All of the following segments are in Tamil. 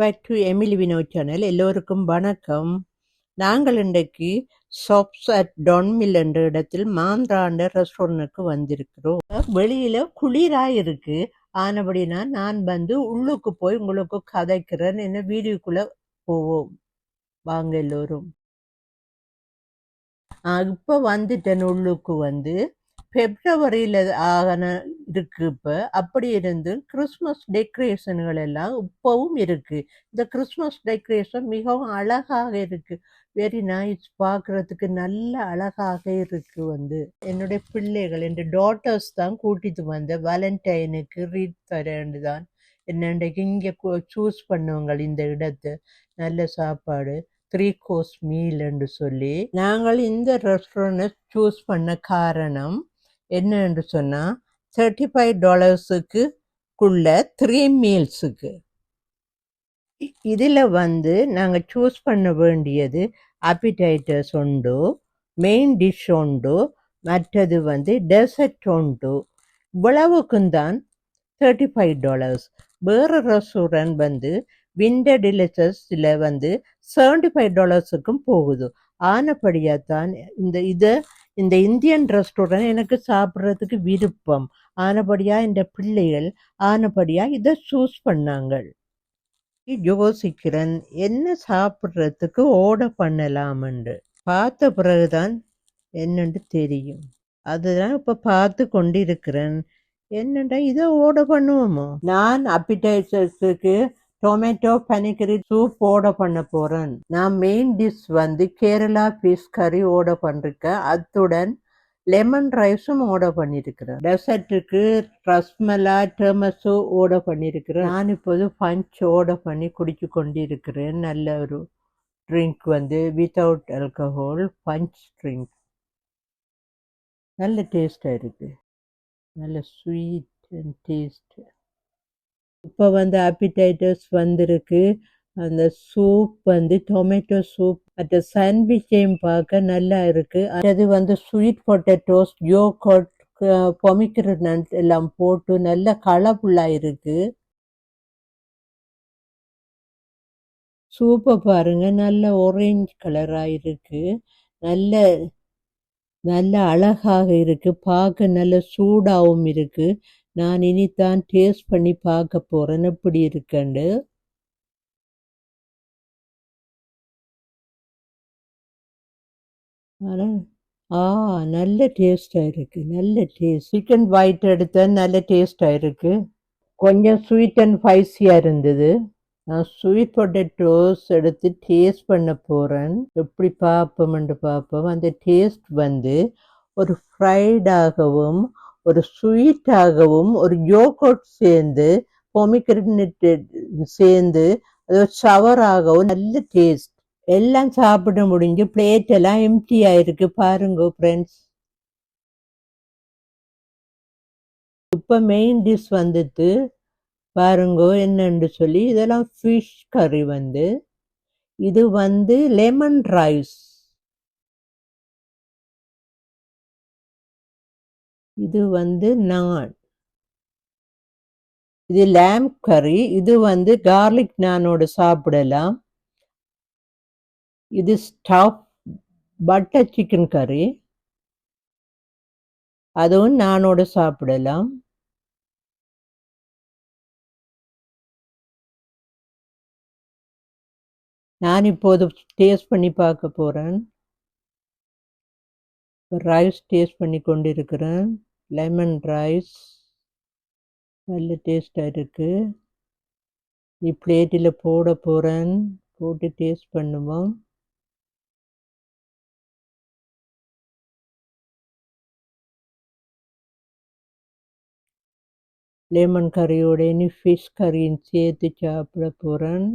Back to Emily Vino channel எல்லோருக்கும் வணக்கம். நாங்கள் இன்றைக்கு ஷாப்ஸ் அட் டொன்மில் என்ற இடத்தில் மாந்திராண்ட ரெஸ்டாரண்ட்டுக்கு வந்திருக்கிறோம். வெளியில குளிரா இருக்கு. ஆனபடினா நான் வந்து உள்ளுக்கு போய் உங்களுக்கு கதைக்கிறேன். என்ன வீடியோக்குள்ள போவோம். வாங்க எல்லோரும். இப்போ வந்துட்டேன் உள்ளுக்கு வந்து. பிப்ரவரியில ஆகன இருக்கு இப்போ. அப்படி இருந்து கிறிஸ்மஸ் டெக்கரேஷன்கள் எல்லாம் இப்போவும் இருக்கு. இந்த கிறிஸ்மஸ் டெக்கரேஷன் மிகவும் அழகாக இருக்கு. வெரி நைஸ் பார்க்கறதுக்கு நல்ல அழகாக இருக்குது வந்து. என்னுடைய பிள்ளைகள் என் டாட்டர்ஸ் தான் கூட்டிட்டு வந்த வேலண்டைனுக்கு ரீட் தரேன்னு தான். என்னண்டைக்கு இங்கே சூஸ் பண்ணுவாங்க இந்த இடத்தை. நல்ல சாப்பாடு த்ரீ கோர்ஸ் மீல் என்று சொல்லி. நாங்கள் இந்த ரெஸ்டாரண்ட்டை சூஸ் பண்ண காரணம் என்னென்று சொன்னால் தேர்ட்டி ஃபைவ் டாலர்ஸுக்குள்ள த்ரீ மீல்ஸுக்கு இதில் வந்து நாங்கள் சூஸ் பண்ண வேண்டியது அப்பிடைட்டர்ஸ் உண்டு மெயின் டிஷ் உண்டு மற்றது வந்து டெசர்ட் உண்டு இவ்வளவுக்கும் தான் தேர்ட்டி ஃபைவ் டாலர்ஸ் வேறு ரெஸ்டாரண்ட் வந்து விண்டர் டிலிசஸில் வந்து செவன்டி ஃபைவ் டாலர்ஸுக்கும் போகுது. ஆனப்படியாக தான் இந்த இதை இந்த இந்தியன் ரெஸ்டாரண்ட் எனக்கு சாப்பிட்றதுக்கு விருப்பம். ஆனபடியாக இந்த பிள்ளைகள் ஆனபடியாக இதை சூஸ் பண்ணாங்க யோசிக்கிறேன் என்ன சாப்பிட்றதுக்கு ஓட பண்ணலாம்னு பார்த்த பிறகுதான் என்னென்று தெரியும். அதுதான் இப்போ பார்த்து கொண்டிருக்கிறேன். என்னடா இதை ஓட பண்ணுவோமோ? நான் அப்பிடைசர்ஸுக்கு டொமேட்டோ பனிக்கரி சூப் ஆர்டர் பண்ண போகிறேன் நான் மெயின் டிஷ் வந்து கேரளா ஃபிஷ் கறி ஓட பண்ணிருக்கேன். அத்துடன் லெமன் ரைஸும் ஆர்டர் பண்ணியிருக்கிறேன் டெசர்ட்டுக்கு ரஸ்மலா டெர்மஸோ ஆர்டர் பண்ணியிருக்கிறேன் நான் இப்போது பஞ்ச் ஆர்டர் பண்ணி குடிச்சு கொண்டிருக்கிறேன். நல்ல ஒரு ட்ரிங்க் வந்து வித்தவுட் ஆல்கஹால் பஞ்ச் ட்ரிங்க் நல்ல டேஸ்டாக இருக்குது நல்ல ஸ்வீட் அண்ட் டேஸ்ட்டு இப்போ வந்து அப்பிடைட்டஸ் வந்திருக்கு. அந்த சூப் வந்து டொமேட்டோ சூப் அந்த சாண்ட்விச்சையும் பார்க்க நல்லா இருக்கு. அது வந்து ஸ்வீட் பொட்டேட்டோஸ் யோகட் பொமிக்ரனட் எல்லாம் போட்டு நல்ல கலர்ஃபுல்லாக இருக்கு. சூப்பை பாருங்க நல்ல ஒரேஞ்ச் கலராக இருக்கு. நல்ல நல்ல அழகாக இருக்கு. பார்க்க நல்ல சூடாகவும் இருக்கு. நான் இனித்தான் டேஸ்ட் பண்ணி பார்க்க போகிறேன் எப்படி இருக்குண்டு? ஆனால் ஆ நல்ல டேஸ்டாக இருக்குது நல்ல டேஸ்ட் சிக்கன் ஒயிட் எடுத்தேன் நல்ல டேஸ்டாக இருக்குது கொஞ்சம் ஸ்வீட் அண்ட் ஸ்பைஸியாக இருந்தது. நான் ஸ்வீட் பொட்டேட்டோஸ் எடுத்து டேஸ்ட் பண்ண போகிறேன் எப்படி பார்ப்போம்ன்ட்டு பார்ப்போம். அந்த டேஸ்ட் வந்து ஒரு ஃப்ரைடாகவும் ஒரு ஸ்வீட்டாகவும் ஒரு யோகோட் சேர்ந்து பொமிக்ரனட் சேர்ந்து அது ஒரு ஷவராகவும் நல்ல டேஸ்ட் எல்லாம் சாப்பிட முடிஞ்சு பிளேட் எல்லாம் எம்டி ஆயிருக்கு. பாருங்க ஃப்ரெண்ட்ஸ் இப்போ மெயின் டிஷ் வந்துட்டு பாருங்க என்னன்னு சொல்லி இதெல்லாம் ஃபிஷ் கறி வந்து. இது வந்து லெமன் ரைஸ் இது வந்து நான் இது லேம் கறி. இது வந்து கார்லிக் நானோட சாப்பிடலாம். இது ஸ்டஃப் பட்டர் சிக்கன் கறி. அதுவும் நானோட சாப்பிடலாம். நான் இப்போது டேஸ்ட் பண்ணி பார்க்க போகிறேன் ரைஸ் டேஸ்ட் பண்ணி கொண்டிருக்கிறேன். லெமன் ரைஸ் நல்ல டேஸ்ட்டாக இருக்குது நீ பிளேட்டில் போட போகிறேன் போட்டு டேஸ்ட் பண்ணுவோம். லெமன் கறியோட இனி ஃபிஷ் கறியும் சேர்த்து சாப்பிட போகிறேன்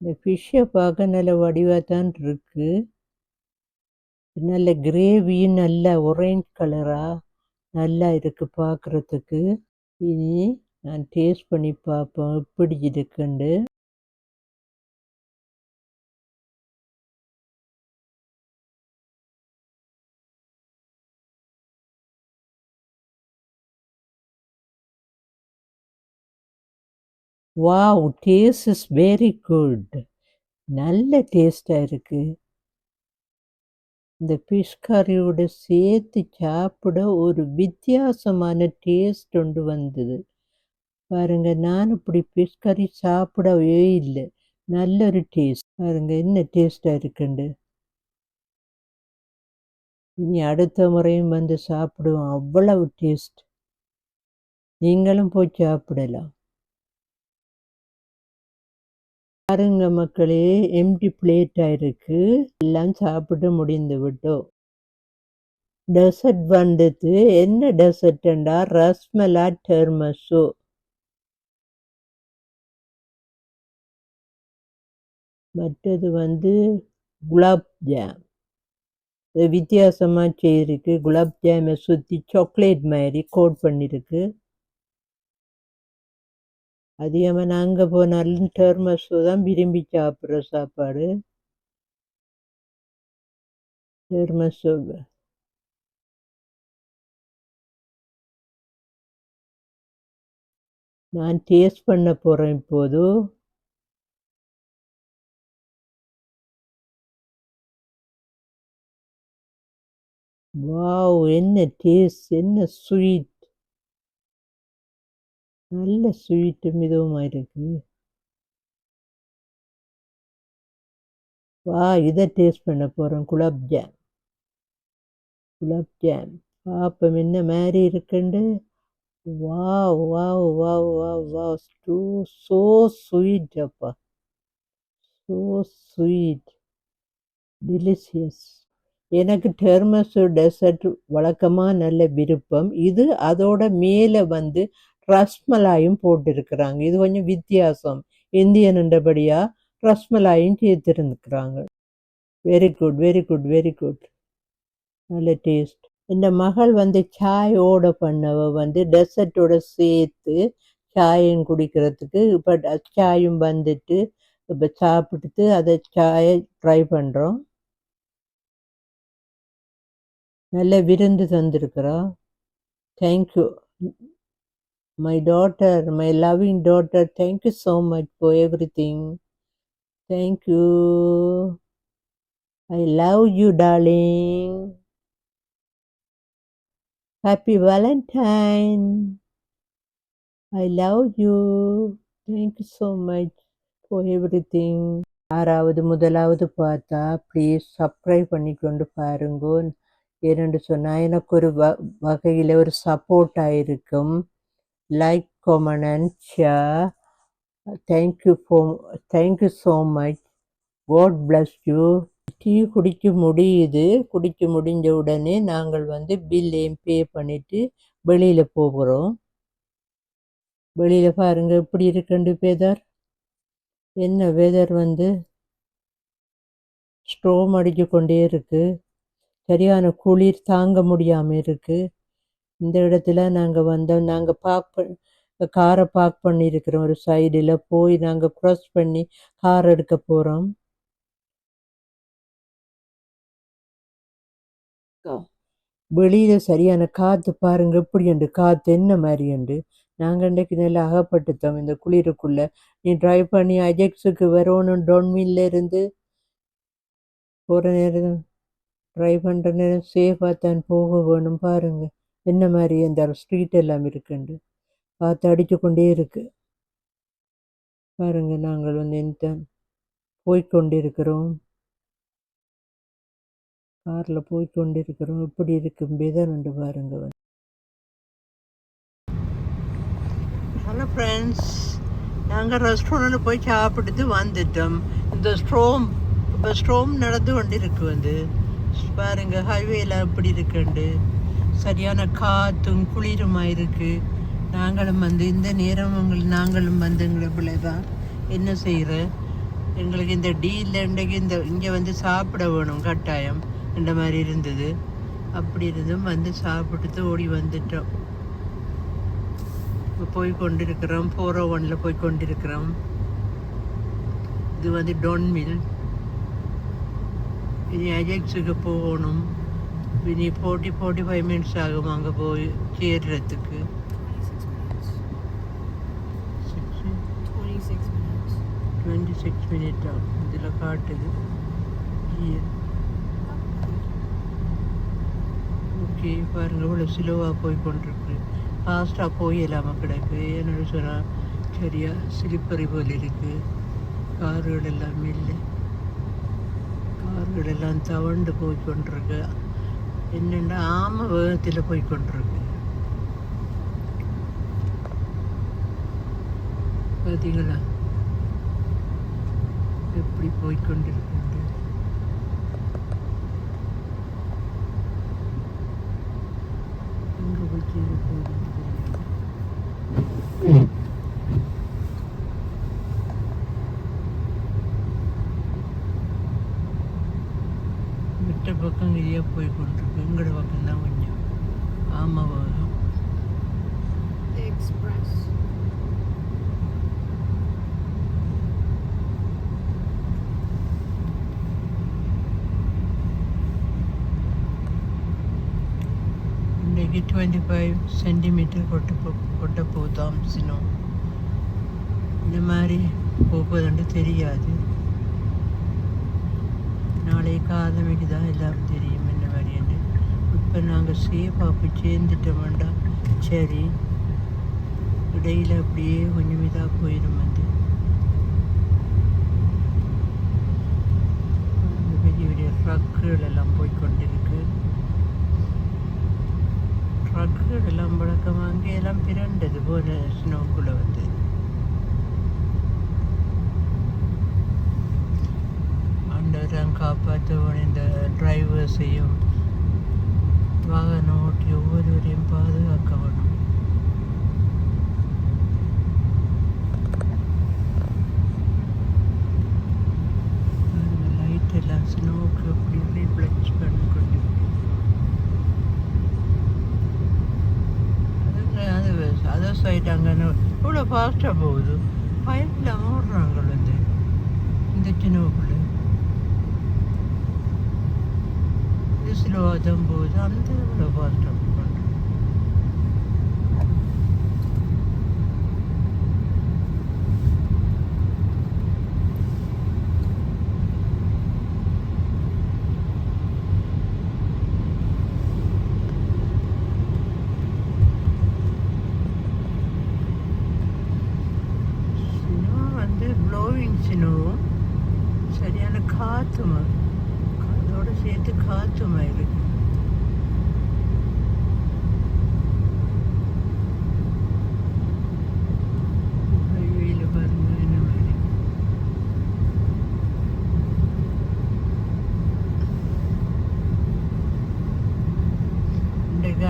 இந்த ஃபிஷ்ஷை பார்க்க நல்ல வடிவாக தான் இருக்குது நல்ல கிரேவியும் நல்ல ஒரேஞ்ச் கலராக நல்லா இருக்கு பார்க்குறதுக்கு இனி நான் டேஸ்ட் பண்ணி பார்ப்போம் எப்படி இருக்குண்டு wow taste is very good நல்ல டேஸ்டாக இருக்கு. இந்த ஃபிஷ் கறியோடு சேர்த்து சாப்பிட ஒரு வித்தியாசமான டேஸ்ட் ஒன்று வந்தது. பாருங்க நான் இப்படி ஃபிஷ் கறி சாப்பிடவே இல்லை. நல்ல ஒரு டேஸ்ட் பாருங்க என்ன டேஸ்டாக இருக்குண்டு? இனி அடுத்த முறையும் வந்து சாப்பிடுவோம். அவ்வளவு டேஸ்ட் நீங்களும் போய் சாப்பிடலாம். பாருங்க மக்களே எம்டி பிளேட்டா இருக்கு எல்லாம் சாப்பிட்டு முடிந்து விட்டோம். டெசர்ட் வந்தது. என்ன டெசர்ட்ண்டா ரஸ்மலா டெர்மஸோ மற்றது வந்து குலாப் ஜாம் வித்தியாசமாக வித்தியாசமா செய்திருக்கு குலாப் ஜாமை சுற்றி சாக்லேட் மாதிரி கோட் பண்ணியிருக்கு. அதிகமாக நான் போனாலும் டெர்மஸோ தான் விரும்பி சாப்பிட்ற சாப்பாடு. டெர்மஸோ நான் டேஸ்ட் பண்ண போகிறேன் இப்போது. வாவ் என்ன டேஸ்ட் என்ன ஸ்வீட் நல்ல ஸ்வீட்டும் இதுவுமா இருக்கு வா இதை டேஸ்ட் பண்ண போகிறோம் குலாப் ஜாம் குலாப் ஜாம் பாப்பம் என்ன மாதிரி இருக்குண்டு வா வா வா வா வா டூ ஸோ ஸ்வீட் அப்பா ஸோ ஸ்வீட் டெலிஷியஸ் எனக்கு டெர்மஸ் டெசர்ட் வழக்கமாக நல்ல விருப்பம் இது அதோட மேலே வந்து ரஸ்மலாயும் போட்டிருக்கிறாங்க. இது கொஞ்சம் வித்தியாசம். இந்தியன் இந்தியன்ன்றபடியாக ரஸ்மலாயும் சேர்த்திருந்துக்கிறாங்க very good very good very good நல்ல டேஸ்ட் இந்த மகள் வந்து சாயோட பண்ணவ வந்து டெசர்ட்டோட சேர்த்து சாயம் குடிக்கிறதுக்கு இப்போ சாயும் வந்துட்டு இப்போ சாப்பிட்டு அதை சாயை ட்ரை பண்ணுறோம் நல்ல விருந்து தந்திருக்கிறோம். Thank you my daughter my loving daughter thank you so much for everything thank you I love you darling happy valentine I love you thank you so much for everything யாராவது முதலாவது பார்த்தா ப்ளீஸ் சப்ஸ்கிரைப் பண்ணிக்கொண்டு பாருங்க. ஏனென்று சொன்னால் எனக்கு ஒரு வ வகையில் ஒரு சப்போர்ட்டாக இருக்கும் like comment and share thank you for thank you so much god bless you tea குடிக்க முடியுது. குடிக்க முடிஞ்ச உடனே நாங்கள் வந்து பில்லையும் பே பண்ணிவிட்டு வெளியில் போகிறோம். வெளியில் பாருங்கள் எப்படி இருக்குண்டு வெதர் என்ன வெதர் வந்து? ஸ்ட்ரோம் அடிச்சு கொண்டே இருக்குது சரியான குளிர் தாங்க முடியாமல் இருக்குது இந்த இடத்துல நாங்கள் வந்தோம். நாங்கள் பார்க் பண் காரை பார்க் பண்ணியிருக்கிறோம் ஒரு சைடில் போய் நாங்கள் க்ராஸ் பண்ணி கார் எடுக்க போகிறோம் வெளியில் சரியான காற்று பாருங்க. எப்படி உண்டு? காற்று என்ன மாதிரி உண்டு? நாங்கள் இன்றைக்கு நல்லா அகப்பட்டுத்தோம் இந்த குளிருக்குள்ளே. நீ ட்ரைவ் பண்ணி அஜெக்ஸுக்கு வரணும் டொன்மில்ல இருந்து போகிற நேரம் ட்ரை பண்ணுற நேரம் சேஃபாக தான் போக வேணும் பாருங்க. என்ன மாதிரி அந்த ஸ்ட்ரீட் எல்லாம் இருக்குண்டு பார்த்து அடித்து கொண்டே இருக்கு. பாருங்க நாங்கள் வந்து எந்த போய்கொண்டிருக்கிறோம் காரில் போய்கொண்டிருக்கிறோம் இப்படி இருக்கும் உண்டு பாருங்க. ஹலோ ஃப்ரெண்ட்ஸ் நாங்கள் ரெஸ்டாரண்ட்டில் போய் சாப்பிட்டு வந்துட்டோம். இந்த ஸ்ட்ரோம் இப்போ ஸ்ட்ரோம் நடந்து கொண்டு இருக்கு வந்து. பாருங்க ஹைவேல இப்படி இருக்குண்டு சரியான காற்றும் குளிருமாக இருக்குது நாங்களும் வந்து இந்த நேரம் உங்களுக்கு நாங்களும் வந்து எங்களை பிள்ளைதான் என்ன செய்கிற எங்களுக்கு இந்த டீல் இன்றைக்கு இந்த இங்கே வந்து சாப்பிட வேணும் கட்டாயம். இந்த மாதிரி இருந்தது. அப்படி இருந்தும் வந்து சாப்பிட்டு ஓடி வந்துட்டோம். இப்போ போய் கொண்டிருக்கிறோம். ஃபோர் ஓ ஒனில் போய் கொண்டிருக்கிறோம். இது வந்து டொன் மில் இனி அஜெக்ஸுக்கு போகணும். இனி ஃபோர்ட்டி ஃபோர்ட்டி ஃபைவ் மினிட்ஸ் ஆகும் அங்கே போய் சேர்றதுக்கு டுவெண்ட்டி சிக்ஸ் மினிட் ஆகும் இதில் காட்டுது ஓகே பாருங்க இவ்வளோ ஸ்லோவாக போய் கொண்டிருக்கு ஃபாஸ்ட்டாக போயிடலாம கிடக்கு என்னோட சொன்னால் சரியா ஸ்லிப்பரி போல் இருக்குது கார்கள் எல்லாம் இல்லை கார்கள் எல்லாம் தவண்டு போய் கொண்டிருக்கு என்னென்னா ஆம வேகத்தில் போய்கொண்டிருக்கு பார்த்தீங்களா எப்படி போய்கொண்டிருக்கு 25 சென்டிமீட்டர் கொட்ட போ கொட்ட போ தாமசினோம் இந்த மாதிரி போகுதுன்ட்டு தெரியாது. நாளை காதமைக்கு தான் எல்லாம் தெரியும் இந்த மாதிரி இப்போ நாங்கள் சேஃபாப்பு சேர்ந்துட்டோம்டா. சரி. இடையில் அப்படியே கொஞ்சம் இதாக போயிடும் வந்து. பெரிய பெரிய ட்ரக்குகள் எல்லாம் போய்கொண்டிருக்கு ட்ரக்குகள் எல்லாம் வழக்கமாக அங்கே எல்லாம் பிறண்டது போல ஸ்னோக்குள்ளே வந்து. ஆண்டவரம் காப்பாற்றவன் இந்த டிரைவர்ஸையும் ஃபாஸ்ட்டாக போகுது பயத்தில் ஓடுறாங்க வந்து இந்த சின்னவுக்குள்ள இது ஸ்லோவாக தான் போகுது அந்த இவ்வளோ ஃபாஸ்ட்டாக போகணும் சினோ வந்து ப்ளோவிங் சரியான காற்றுமா அதோட சேர்த்து காற்றுமா இருக்கு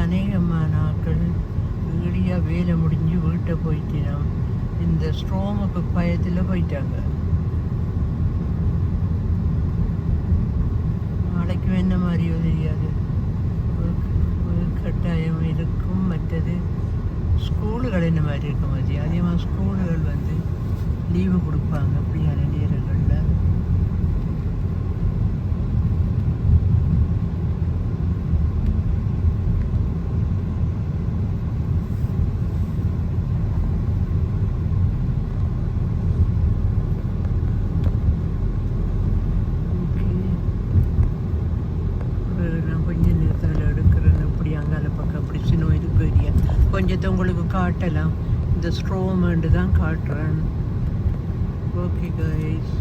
அநேகமான ஆட்கள் வீடியாக வேலை முடிஞ்சு வீட்டை போயிட்டு இந்த ஸ்ட்ரோமுக்கு பயத்தில் போயிட்டாங்க நாளைக்கு என்ன மாதிரியோ தெரியாது. ஒரு கட்டாயம் இருக்கும் மற்றது ஸ்கூலுகள் என்ன மாதிரி இருக்க மாதிரி அதிகமாக ஸ்கூலுகள் வந்து லீவு கொடுப்பாங்க அப்படியான நேரங்களில் ஓகே ஒரு நான் கொஞ்சம் நேரத்தில் எடுக்கிறேன் அப்படி அங்கால பக்கம் அப்படி சின்ன இருக்கு ஏரியா கொஞ்சத்தை உங்களுக்கு காட்டலாம் இந்த ஸ்ட்ரோமண்டு தான் காட்டுறேன் ஓகே கைஸ்